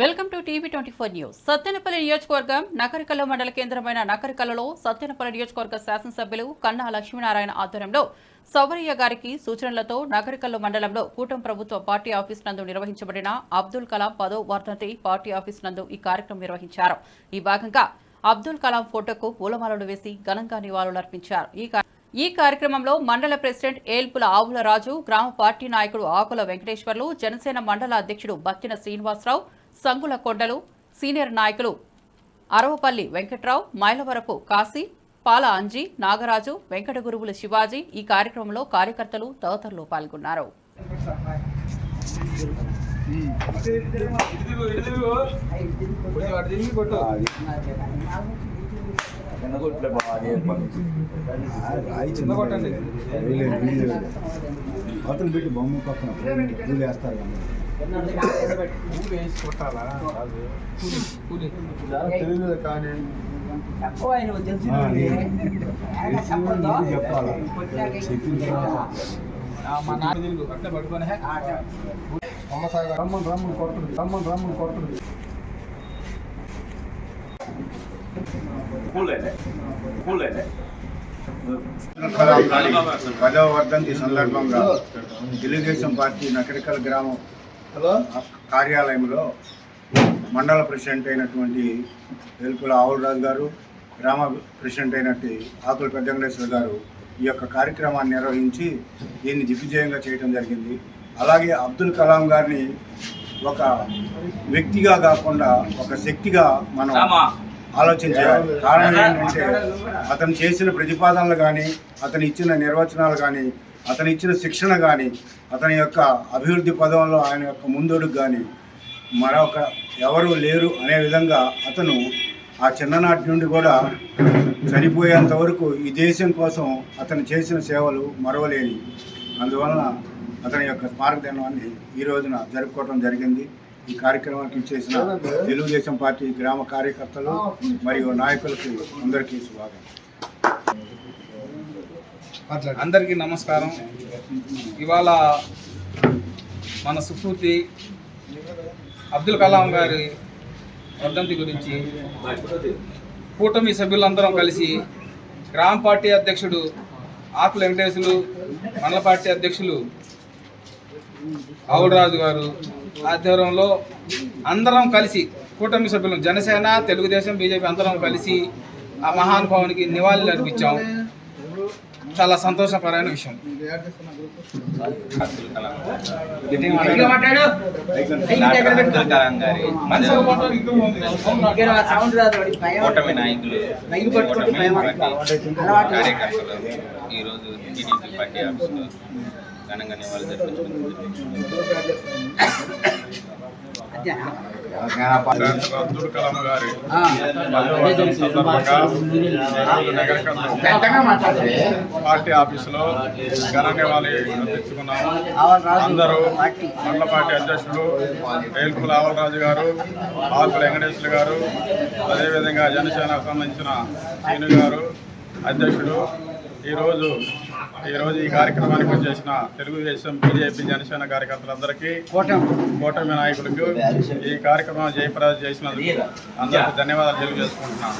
Welcome to TV twenty four news. Sattenapalli నియోజకవర్గం నకరికల్లు మండల కేంద్రమైన నకరికల్లలో సత్యనపల్లి నియోజకవర్గ శాసనసభ్యులు కన్నా లక్ష్మీనారాయణ ఆధ్వర్యంలో సౌరయ్య గారికి సూచనలతో నగరికల్లు మండలంలో కూటమి ప్రభుత్వ పార్టీ ఆఫీస్ నందు నిర్వహించబడిన అబ్దుల్ కలాం పదో వర్ధంతి పార్టీ ఆఫీస్ నందు ఈ కార్యక్రమం నిర్వహించారు. ఈ భాగంగా అబ్దుల్ కలాం ఫోటోకు పూలమాలలు వేసి ఘనంగా నివాళులర్పించారు. ఈ ఈ కార్యక్రమంలో మండల ప్రెసిడెంట్ ఏల్పుల ఆవుల రాజు గ్రామ పార్టీ నాయకుడు ఆకుల వెంకటేశ్వర్లు జనసేన మండల అధ్యక్షుడు బత్తిన శ్రీనివాసరావు సంగుల కొండలు సీనియర్ నాయకులు అరవపల్లి వెంకట్రావు మైలవరపు కాశీ పాల అంజి నాగరాజు వెంకట గురువుల శివాజీ ఈ కార్యక్రమంలో కార్యకర్తలు తదితరులు పాల్గొన్నారు అతను పెట్టి బొమ్మ పక్కన వేస్తారు కానీ తెలియదు కానీ ఆ, నేను రమ్మని రమ్మని కొడుతుంది రమ్మని రమ్మని కొడుతుంది పదవ వర్ధంతి సందర్భంగా తెలుగుదేశం పార్టీ నకరికల్ గ్రామం కార్యాలయంలో మండల ప్రెసిడెంట్ అయినటువంటి వెలుపుల ఆవులరాజు గారు గ్రామ ప్రెసిడెంట్ అయినట్టు ఆకుల పెద్ద వెంకటేశ్వర గారు ఈ యొక్క కార్యక్రమాన్ని నిర్వహించి దీన్ని దిగ్విజయంగా చేయడం జరిగింది. అలాగే అబ్దుల్ కలాం గారిని ఒక వ్యక్తిగా కాకుండా ఒక శక్తిగా మనం ఆలోచించాలి కారణం ఏంటంటే అతను చేసిన ప్రతిపాదనలు కానీ అతను ఇచ్చిన నిర్వచనాలు కానీ అతను ఇచ్చిన శిక్షణ కానీ అతని యొక్క అభివృద్ధి పదంలో ఆయన యొక్క ముందడుగు కానీ మరొక ఎవరు లేరు అనే విధంగా అతను ఆ చిన్ననాటి నుండి కూడా చనిపోయేంత వరకు ఈ దేశం కోసం అతను చేసిన సేవలు మరవలేని. అందువలన అతని యొక్క స్మారక దినాన్ని ఈ రోజున జరుపుకోవడం జరిగింది. ఈ కార్యక్రమానికి ఇచ్చేసిన తెలుగుదేశం పార్టీ గ్రామ కార్యకర్తలు మరియు నాయకులకి అందరికీ స్వాగతం. అందరికీ నమస్కారం. ఇవాళ మన సుఫూర్తి అబ్దుల్ కలాం గారి వర్ధంతి గురించి కూటమి సభ్యులందరం కలిసి గ్రామ పార్టీ అధ్యక్షుడు ఆకుల వెంకటేశులు మండల పార్టీ అధ్యక్షులు ఆవుడరాజు గారు ఆధ్వర్యంలో అందరం కలిసి కూటమి సభ్యులు జనసేన తెలుగుదేశం బీజేపీ అందరం కలిసి ఆ మహానుభావునికి నివాళులు అర్పించాం. చాలా సంతోషకరమైన విషయం. అబ్దుల్ కలాం గారి కూటమి నాయకులు. కార్యకర్తలు. ఈరోజు టీడీపీ పార్టీ ఆఫీసులో ఘనంగా నివాళులు అబ్దుల్ కలాం గారి సందర్భంగా పార్టీ ఆఫీసులో ఘన నివాళి అర్పించుకున్నాము అందరూ మండల పార్టీ అధ్యక్షులు ఏల్పుల ఆవలరాజు గారు ఆకుల వెంకటేశ్వర గారు అదేవిధంగా జనసేనకు సంబంధించిన శ్రీను గారు అధ్యక్షుడు ఈరోజు ఈరోజు ఈ కార్యక్రమానికి వచ్చేసిన తెలుగుదేశం బీజేపీ జనసేన కార్యకర్తలందరికీ కూటమి నాయకులకు ఈ కార్యక్రమం జయప్రద చేసినందుకు అందరికీ ధన్యవాదాలు తెలియజేసుకుంటున్నాను.